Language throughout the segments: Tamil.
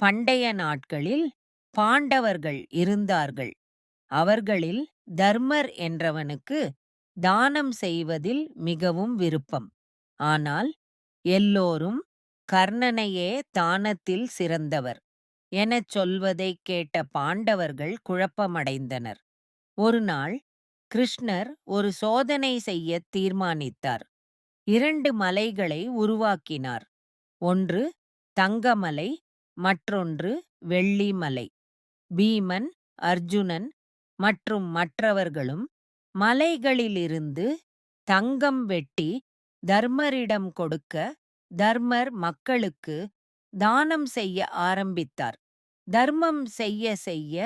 பண்டைய நாட்களில் பாண்டவர்கள் இருந்தார்கள். அவர்களில் தர்மர் என்றவனுக்கு தானம் செய்வதில் மிகவும் விருப்பம். ஆனால் எல்லோரும் கர்ணனையே தானத்தில் சிறந்தவர் எனச் சொல்வதைக் கேட்ட பாண்டவர்கள் குழப்பமடைந்தனர். ஒருநாள் கிருஷ்ணர் ஒரு சோதனை செய்யத் தீர்மானித்தார். இரண்டு மலைகளை உருவாக்கினார். ஒன்று தங்கமலை மற்றொன்று வெள்ளிமலை. பீமன் அர்ஜுனன் மற்றும் மற்றவர்களும் மலைகளிலிருந்து தங்கம் வெட்டி தர்மரிடம் கொடுக்க தர்மர் மக்களுக்கு தானம் செய்ய ஆரம்பித்தார். தர்மம் செய்ய செய்ய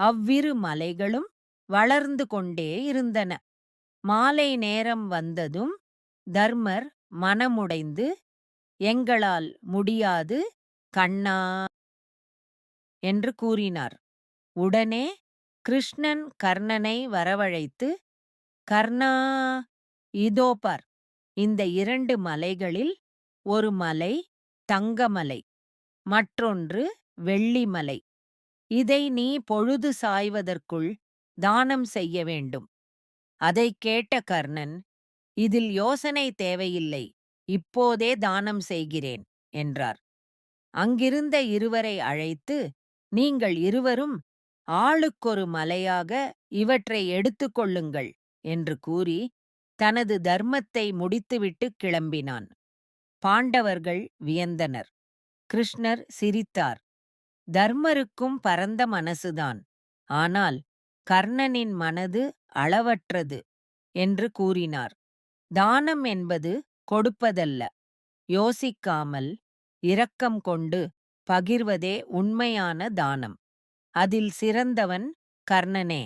அவ்விரு மலைகளும் வளர்ந்து கொண்டே இருந்தன. மாலை நேரம் வந்ததும் தர்மர் மனமுடைந்து எங்களால் முடியாது கண்ணா என்று கூறினார். உடனே கிருஷ்ணன் கர்ணனை வரவழைத்து கர்ணா இதோ பார் இந்த இரண்டு மலைகளில் ஒரு மலை தங்கமலை மற்றொன்று வெள்ளிமலை. இதை நீ பொழுது சாய்வதற்குள் தானம் செய்ய வேண்டும். அதைக் கேட்ட கர்ணன் இதில் யோசனை தேவையில்லை இப்போதே தானம் செய்கிறேன் என்றார். அங்கிருந்த இருவரை அழைத்து நீங்கள் இருவரும் ஆளுக்கொரு மலையாக இவற்றை எடுத்துக்கொள்ளுங்கள் என்று கூறி தனது தர்மத்தை முடித்துவிட்டு கிளம்பினான். பாண்டவர்கள் வியந்தனர். கிருஷ்ணர் சிரித்தார். தர்மருக்கும் பரந்த மனசுதான். ஆனால் கர்ணனின் மனது அளவற்றது என்று கூறினார். தானம் என்பது கொடுப்பதல்ல. யோசிக்காமல் இரக்கம் கொண்டு பகிர்வதே உண்மையான தானம். அதில் சிறந்தவன் கர்ணனே.